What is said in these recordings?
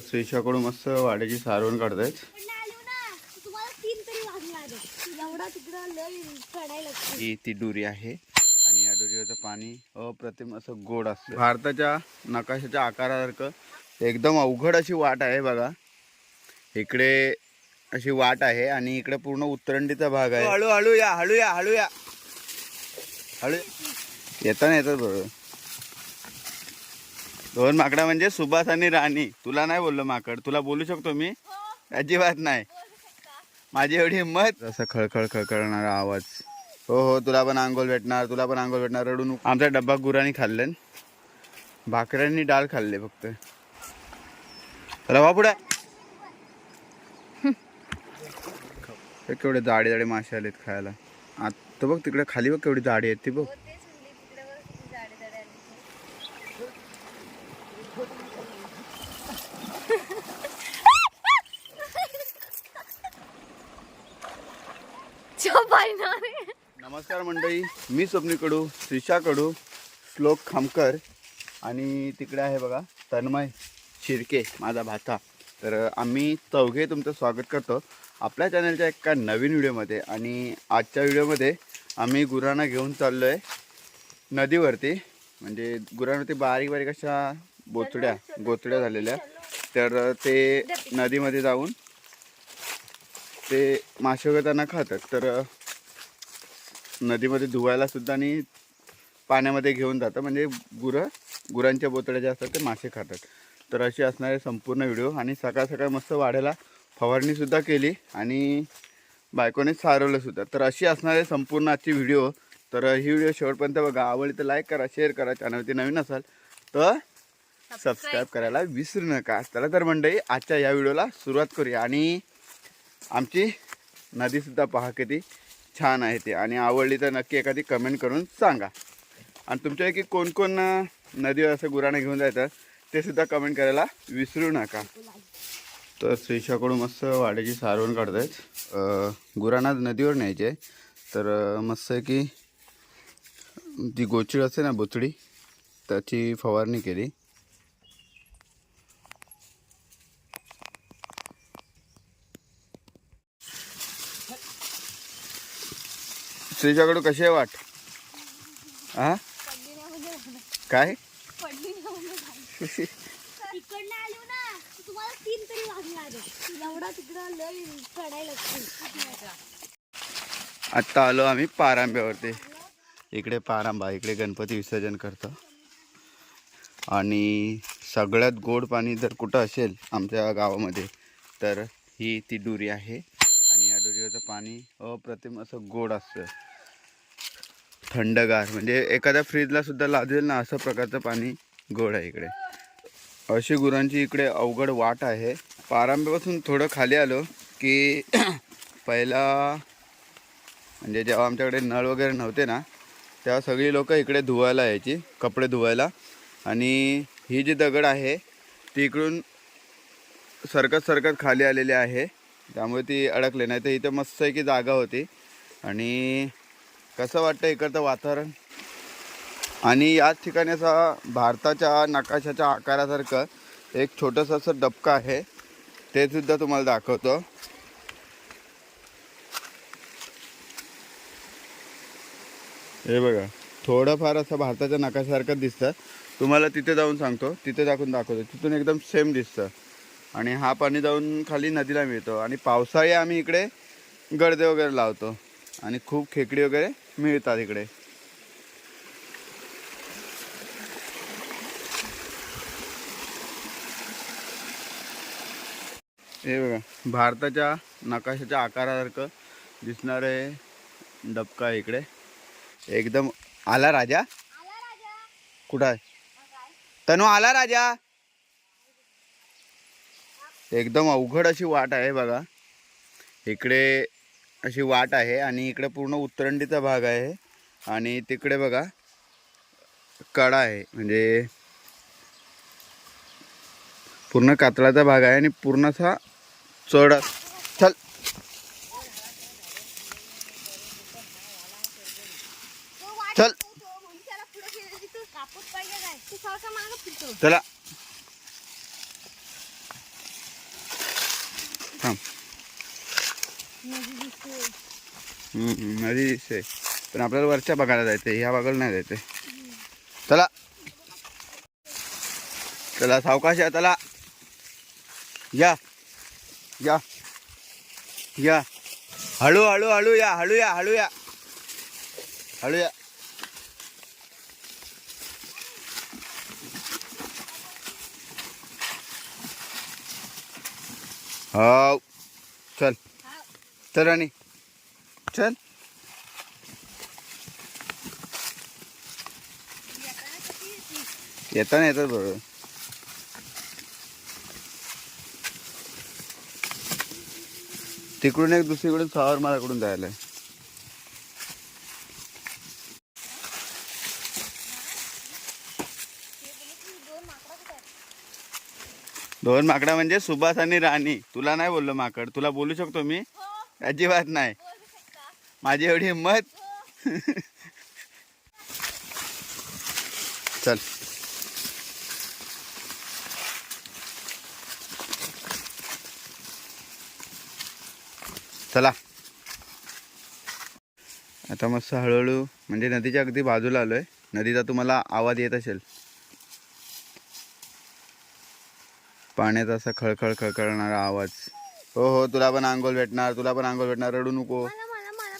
श्रीशाकडून मस्त वाड्याची सारवण काढतायत. ही ती डोरी आहे आणि या डोरीवरचं पाणी अप्रतिम असं गोड असतं. भारताच्या नकाशाच्या आकारासारखं एकदम अवघड अशी वाट आहे बघा. इकडे अशी वाट आहे आणि इकडे पूर्ण उत्तरंडीचा भाग आहे. हळू हळू या हळू या हळू या. हळू. येताना येतात बरोबर दोन माकडा म्हणजे सुभाष आणि राणी. तुला नाही बोललो माकड. तुला बोलू शकतो मी? अजिबात नाही. माझी एवढी हिंमत? असं खळखळ खळखळणारा आवाज. हो हो तुला पण आंघोळ भेटणार तुला पण आंघोळ भेटणार. रडून आमचा डब्बा गुरांनी खाल्ले भाकऱ्यांनी डाळ खाल्ले फक्त. रवा पुढे. हे केवढे जाडे जाडे मासे आलेत खायला. आता बघ तिकडे खाली बघ केवढी जाडी आहेत ती बघ तेच म्हणले तिकडे बघ किती जाडे जाडे आले नमस्कार मंडळी मी स्वप्नी कडू श्रीषा कडू श्लोक खामकर आणि तिकडे आहे बघा तन्मय शिर्के माझा भाता तर आम्ही चौघे तुमचं स्वागत करतो आपल्या चॅनलच्या एका नवीन व्हिडिओमध्ये आणि आजच्या व्हिडिओमध्ये आम्ही गुरांना घेऊन चाललो आहे नदीवरती म्हणजे गुरांवरती बारीक बारीक अशा बोचड्या गोचड्या झालेल्या. तर ते नदीमध्ये जाऊन ते मासे वगैरे त्यांना खातात. तर नदीमध्ये धुवायला सुद्धा आणि पाण्यामध्ये घेऊन जातं. म्हणजे गुरं गुरांच्या बोतड्या ज्या असतात ते मासे खातात. तर अशी असणारे संपूर्ण व्हिडिओ. आणि सकाळ सकाळ मस्त वाढायला फवारणीसुद्धा केली आणि बायकोने सारवलंसुद्धा तर अशी असणारे संपूर्ण आजची व्हिडिओ. तर ही व्हिडिओ शेवटपर्यंत बघा. आवडली तर लाईक करा शेअर करा. चॅनलवरती नवीन असाल तर सबस्क्राईब करायला विसरू नका. चला तर मंडळी आजच्या या व्हिडिओला सुरुवात करूया. आणि आमची नदीसुद्धा पहा किती छान आहे ते. आणि आवडली तर नक्की एखादी कमेंट करून सांगा. आणि तुमच्यापैकी कोण कोणकोण नदीवर असं गुराणं घेऊन जायचं ते सुद्धा कमेंट करायला विसरू नका. तर श्रीशाकडून मस्त वाड्याची सारवण काढतायत. अं, गुरांना नदीवर न्यायचे तर मस्त आहे की ती गोचिड असते ना बोचडी त्याची फवारणी केली. श्रीशाकडून कशी आहे वाट? हा काय? आलो आत्ता आलो आम्ही पारांब्यावरती. इकडे पारांबा इकडे गणपती विसर्जन करतो. आणि सगळ्यात गोड पाणी जर कुठं असेल आमच्या गावामध्ये तर ही ती दुरी आहे. आणि पाणी अप्रतिम असं गोड असतं. थंडगार. म्हणजे एखाद्या फ्रीजला सुद्धा लादेल ना असं प्रकारचं पाणी गोड आहे इकडे. अशी गुरांची इकडे अवघड वाट आहे. पारांब्यापासून थोडं खाली आलो की पहिला म्हणजे जेव्हा आमच्याकडे नळ वगैरे नव्हते ना तेव्हा सगळी लोक इकडे धुवायला यायची कपडे धुवायला. आणि ही जी दगड आहे ती इकडून सरकत सरकत खाली आलेली आहे. त्यामुळे ती अडकले. नाही तर इथं मस्त आहे की जागा होती. आणि कसं वाटतं इकडचं वातावरण? आणि याच ठिकाणी असा भारताच्या नकाशाच्या आकारासारखं एक छोटंसं असं डबकं आहे. ते सुद्धा तुम्हाला दाखवतो. हे बघा थोडंफार असं भारताच्या नकाशासारखं दिसतं. तुम्हाला तिथे जाऊन सांगतो. तिथे दाखवून दाखवतो. तिथून एकदम सेम दिसतं. आणि हा पाणी जाऊन खाली नदीला मिळतो. आणि पावसाळी आम्ही इकडे गडदे वगैरे लावतो. आणि खूप खेकडी वगैरे मिळतात इकडे. हे बघा भारताच्या नकाशाच्या आकारासारखं दिसणारे डबका इकडे. एकदम आला राजा? आला राजा. कुठं आहे? तनु आला राजा? एकदम अवघड अशी वाट आहे बघा इकडे अशी वाट आहे आणि इकडे पूर्ण उत्तरंडीचा भाग आहे आणि तिकडे बघा कडा आहे म्हणजे पूर्ण कातळाचा भाग आहे आणि पूर्ण असा चढ चल चल. चला मनुष्याला पुढे गेलं तिथं कापूस पाहिजे काय तू सारखा मागं फिरतो चला हम्म, हम्म, नदी दिसते पण आपल्याला वरच्या भागाला जायचं ह्या भागाला नाही जायचं चला. चला सावकाश या चला. या. या. या. हळू हळू हळू या हळू या हळू या. हळू या. हो चल. चल आणि चल येताना येतात बरोबर तिकडून एक दुसरीकडून सावर माराकडून जायला. दोन माकडा म्हणजे सुभाष आणि राणी. तुला नाही बोललो माकड. तुला बोलू शकतो मी? अजिबात नाही. माझी एवढी हिंमत. चल. चला. आता मस्त हळूहळू म्हणजे नदीच्या अगदी बाजूला आलोय. नदीचा तुम्हाला आवाज येत असेल. पाण्याचा असा खळखळ खळखळणारा आवाज. हो हो तुला पण आंघोळ भेटणार तुला पण आंघोळ भेटणार रडू नको.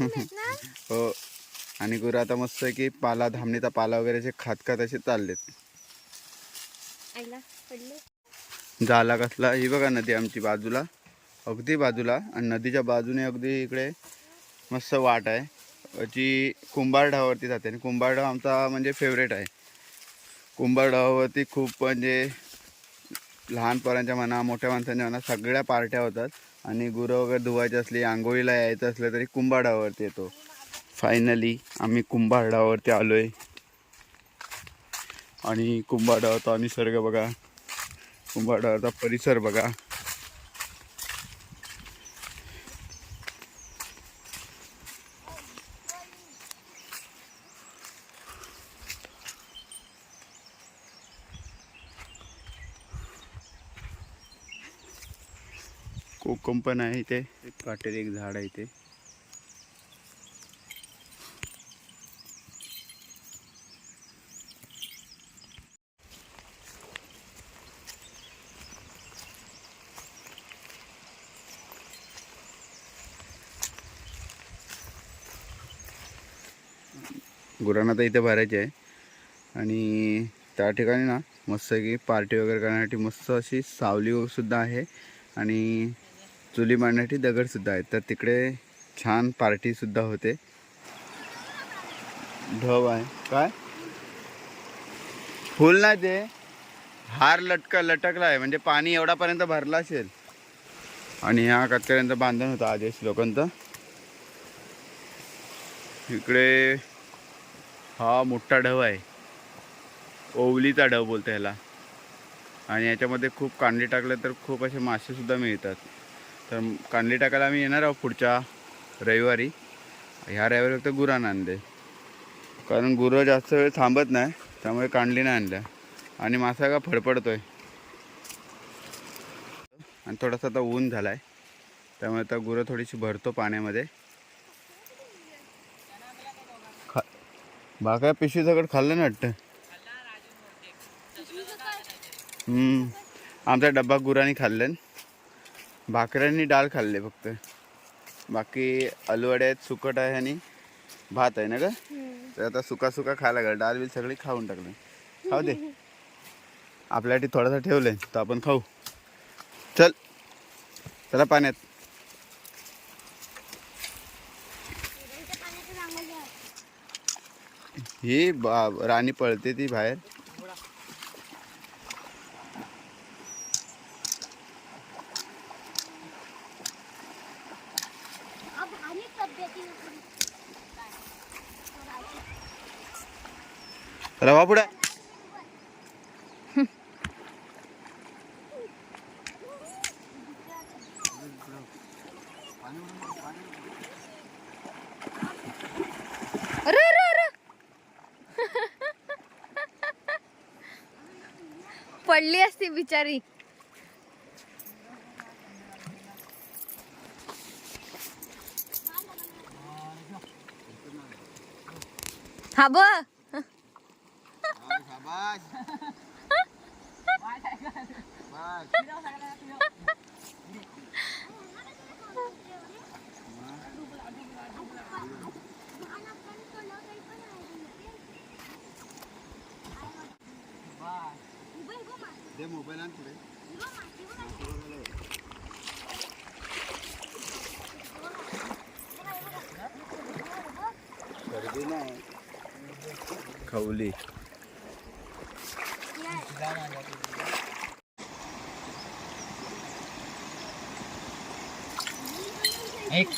हो. आणि गुरु आता मस्त आहे की पाला धामणीचा पाला वगैरे असे खात खात असे चाललेत. झाला कसला? ही बघा नदी आमची बाजूला. अगदी बाजूला. आणि नदीच्या बाजूने अगदी इकडे मस्त वाट आहे. जी कुंभार ढावावरती जाते. आणि कुंभार ढाव आमचा म्हणजे फेवरेट आहे. कुंभार ढावावरती खूप म्हणजे लहान पोरांच्या म्हणा मोठ्या माणसांच्या म्हणा सगळ्या पार्ट्या होतात. आणि गुरं वगैरे धुवायची असली आंघोळीला यायचं असलं तरी कुंभाडावरती येतो. फायनली आम्ही कुंभाडावरती आलो आहे आणि कुंभाडावरचा निसर्ग बघा. कुंभाडावरचा परिसर बघा. कोकम पण आहे इथे. एक काटेरी एक झाड आहे इथे. गुरांना तर इथे भरायचे आहे. आणि त्या ठिकाणी ना मस्त की पार्टी वगैरे करण्यासाठी मस्त अशी सावली सुद्धा आहे. आणि चुली मांडण्यासाठी दगडसुद्धा आहेत. तर तिकडे छान पार्टीसुद्धा होते. ढव आहे. काय? फुल नाही ते. हार लटक लटकला आहे. म्हणजे पाणी एवढापर्यंत भरला असेल. आणि ह्या कटकऱ्यांचं बांधण होतं आदेश लोकांचं. इकडे हा मोठा ढव आहे. ओवलीचा ढव बोलतो ह्याला. आणि याच्यामध्ये खूप कांडे टाकले तर खूप असे मासेसुद्धा मिळतात. तर कांडे टाकायला आम्ही येणार आहोत पुढच्या रविवारी. ह्या रविवारी फक्त गुरांना आणले कारण गुरं जास्त वेळ थांबत नाही त्यामुळे कांडली नाही आणल्या आणि मासा का फडफडतोय. आणि थोडासा आता ऊन झाला आहे त्यामुळे आता गुरं थोडीशी भरतो पाण्यामध्ये. खा बाका पिशवी सगळं खाल्लं ना वाटतं. आमचा डब्बा गुरांनी खाल्ले. भाकऱ्यांनी डाळ खाल्ले फक्त. बाकी आलूवडे आहेत सुकट आहे आणि भात आहे ना का तर आता सुका सुका खायला लागला. डाळ बिल सगळी खाऊन टाकले खाऊ दे. आपल्यासाठी थोडासा ठेवले तर आपण खाऊ. चल चला पाण्यात. ही बा राणी पळते ती बाहेर. रवा पुढे. पडली असती बिचारी. हा ब दे मोबाईल आण पुढे गर्दी नाही खवली एक.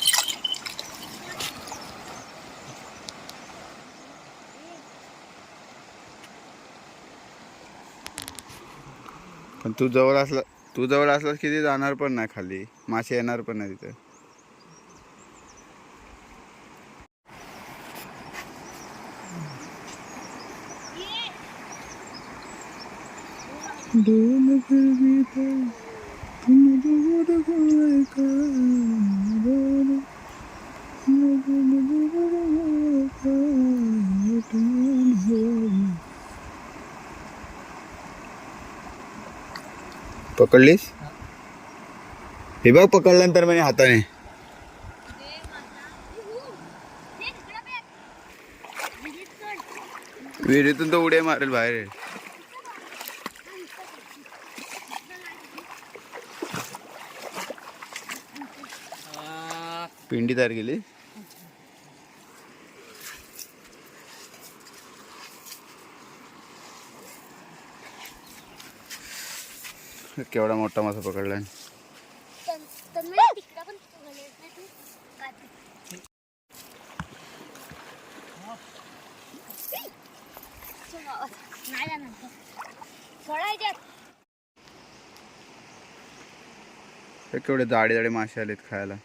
पण तू जवळ असला तू जवळ असलास की ते जाणार पण नाही खाली. मासे येणार पण नाही तिथे. पकडलीस? हे बघ पकडल्यानंतर म्हणे हाताने. विहिरीतून तो उड्या मारेल बाहेर. पिंडी तयार केली. केवढा मोठा मासा पकडला केवढे जाडे जाडे मासे आलेत खायला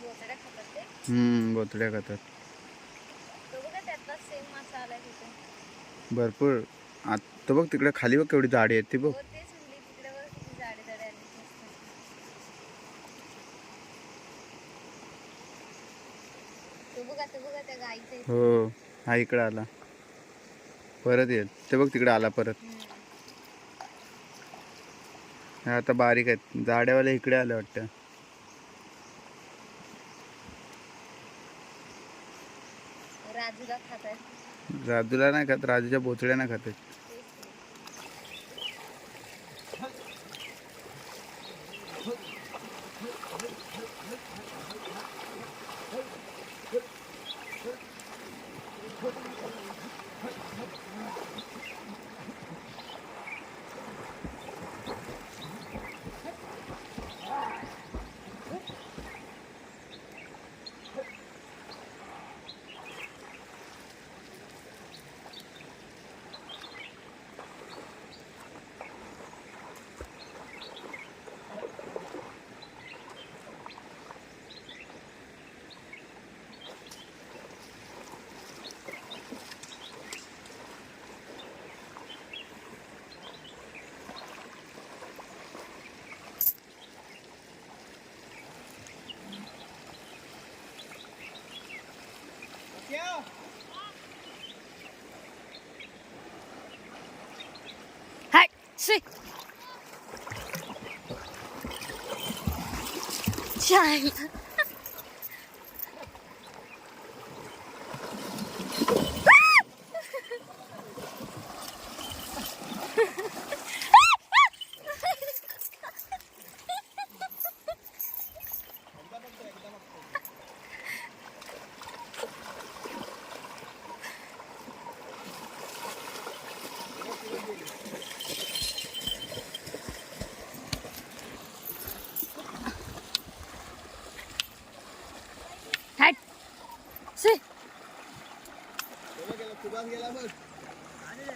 बोचड्या खातात ते हम्म बोतड्या खातात. भरपूर. आता बघ तिकडे खाली बघ केवढी जाडी आहेत ती बघ. हो. हो हा इकडे आला. परत येईल. ते बघ तिकडे आला परत. आता बारीक आहेत. जाड्यावाले इकडे आले वाटतं. राजूला राजूला नाही खात राजूच्या बोचड्या नाही खात आहेत. हाय शी चाय हाय शी हाय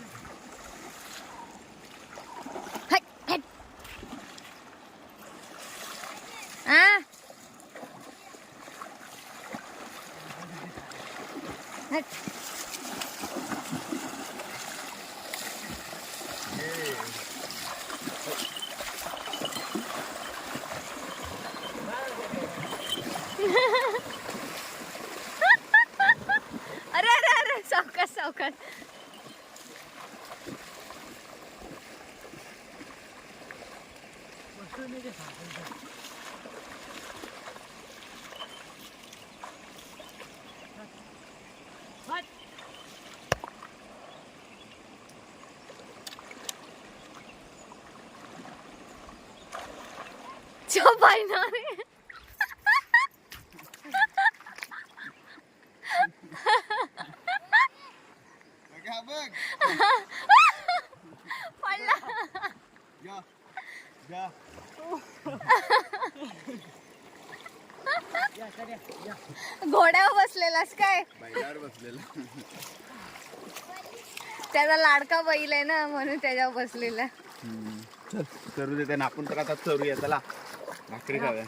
通目ですはいちょばいなね बसलेलास काय? बैलावर बसलेला. त्याचा लाडका बैल आहे ना म्हणून त्याच्यावर बसलेला. चल करू दे त्यांना. आपण तर आता चरूया चला. भाकरी खाऊया.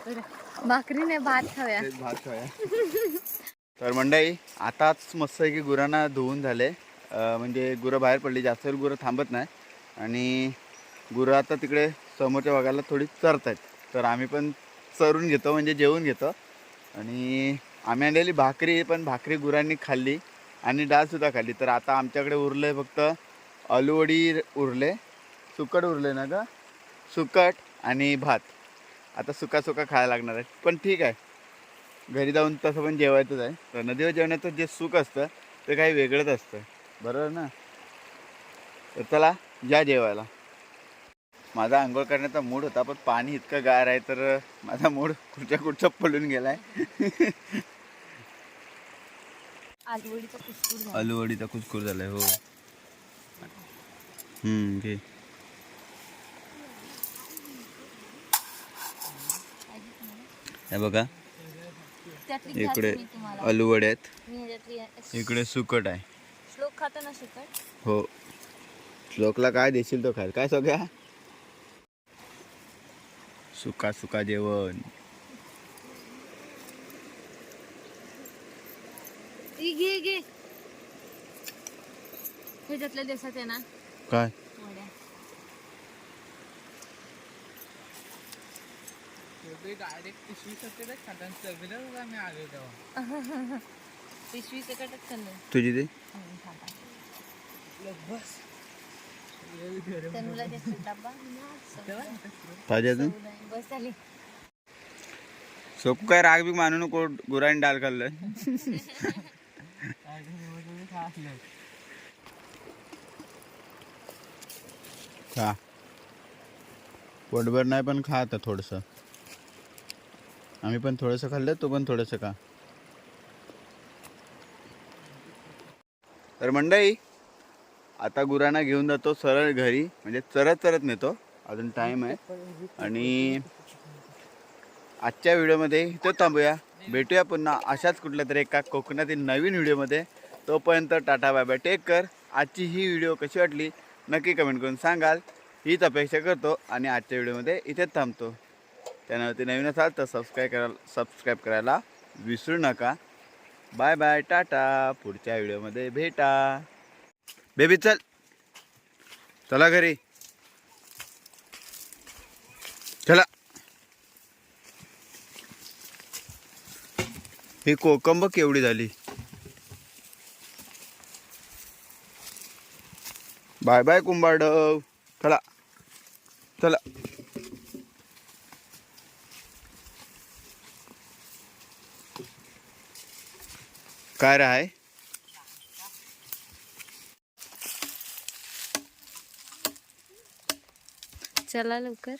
भाकरी नाही भात खाव्या तेच भात खाऊया. तर मंडळी आताच मस्त आहे की गुरांना धुवून झाले. अं, म्हणजे गुरं बाहेर पडली जास्त वेळ गुरं थांबत नाही. आणि गुरं आता तिकडे समोरच्या भागाला थोडी चरत आहेत तर आम्ही पण चरून घेतो म्हणजे जेवून घेतो. आणि आम्ही आणलेली भाकरी पण भाकरी गुरांनी खाल्ली आणि डाळसुद्धा खाल्ली. तर आता आमच्याकडे उरले फक्त आलूवडी उरले सुकट उरले ना का सुकट आणि भात. आता सुका सुका खायला लागणार आहे पण ठीक आहे. घरी जाऊन तसं पण जेवायचंच आहे. तर नदीवर जेवणाचं जे सुख असतं ते काही वेगळंच असतं. बरोबर ना? तर चला या जेवायला. माझा आंघोळ करण्याचा मूड होता पण पाणी इतकं गार आहे तर माझा मूड कुठच्या कुठचा पडून आहे आलवडीचा कुसकुर झाला. आलूवडीचा कुसकुर झालाय हो. हम्म घे. हे बघा. त्यातली इकडे तुम्हाला. आलूवडे आहेत. मी ह्याच्यातली इकडे सुकट आहे. श्लोक खातो ना सुकट? हो. श्लोकला काय देशील तो खायला काय सगळ्या? सुका सुका जेवण ती घे. ह्याच्यातल्या देशात आहे ना काय? वड्या. पिशवी सकटच खाल्लं. तुझी ते तनुला देतो डब्बा ताजी अजून? बस झाली. सोप काय राग बी मानू नको. गुरांनी डाल खाल्लं खा. पोटभर नाही पण खा आता थोडंसं. आम्ही पण थोडंसं खाल्लं तू पण थोडंसं खा. तर मंडई आता गुरांना घेऊन जातो सरळ घरी. म्हणजे चरत चरत नेतो. अजून टाईम आहे. आणि आजच्या व्हिडिओमध्ये इथं थांबूया. भेटूया पुन्हा अशाच कुठल्या तरी एका कोकणातील नवीन व्हिडिओमध्ये. तोपर्यंत टाटा बाय बाय टेक कर आजची ही व्हिडिओ कशी वाटली नक्की कमेंट करून सांगाल. हीच अपेक्षा करतो आणि आजच्या व्हिडिओमध्ये इथेच थांबतो. चॅनलवरती नवीन असाल तर सबस्क्राईब करायला सबस्क्राईब करायला विसरू नका. Bye bye tata. पुढच्या व्हिडिओमध्ये भेटा. बेबी चल. चला घरी. चला. ही कोकम बघ केवढी झाली. बाय बाय कुंभाडव चला. चला. काय राहाय? चला लवकर.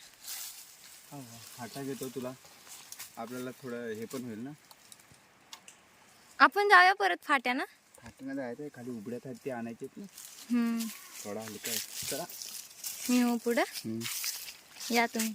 हाटा घेतो तुला. आपल्याला थोडं हे पण होईल ना? आपण जाऊया परत फाट्या ना फाटणं जायचं खाली उघड्यात आहेत ते आणायचे. थोडा हलका आहे. चला. मी हो पुढं. या तुम्ही.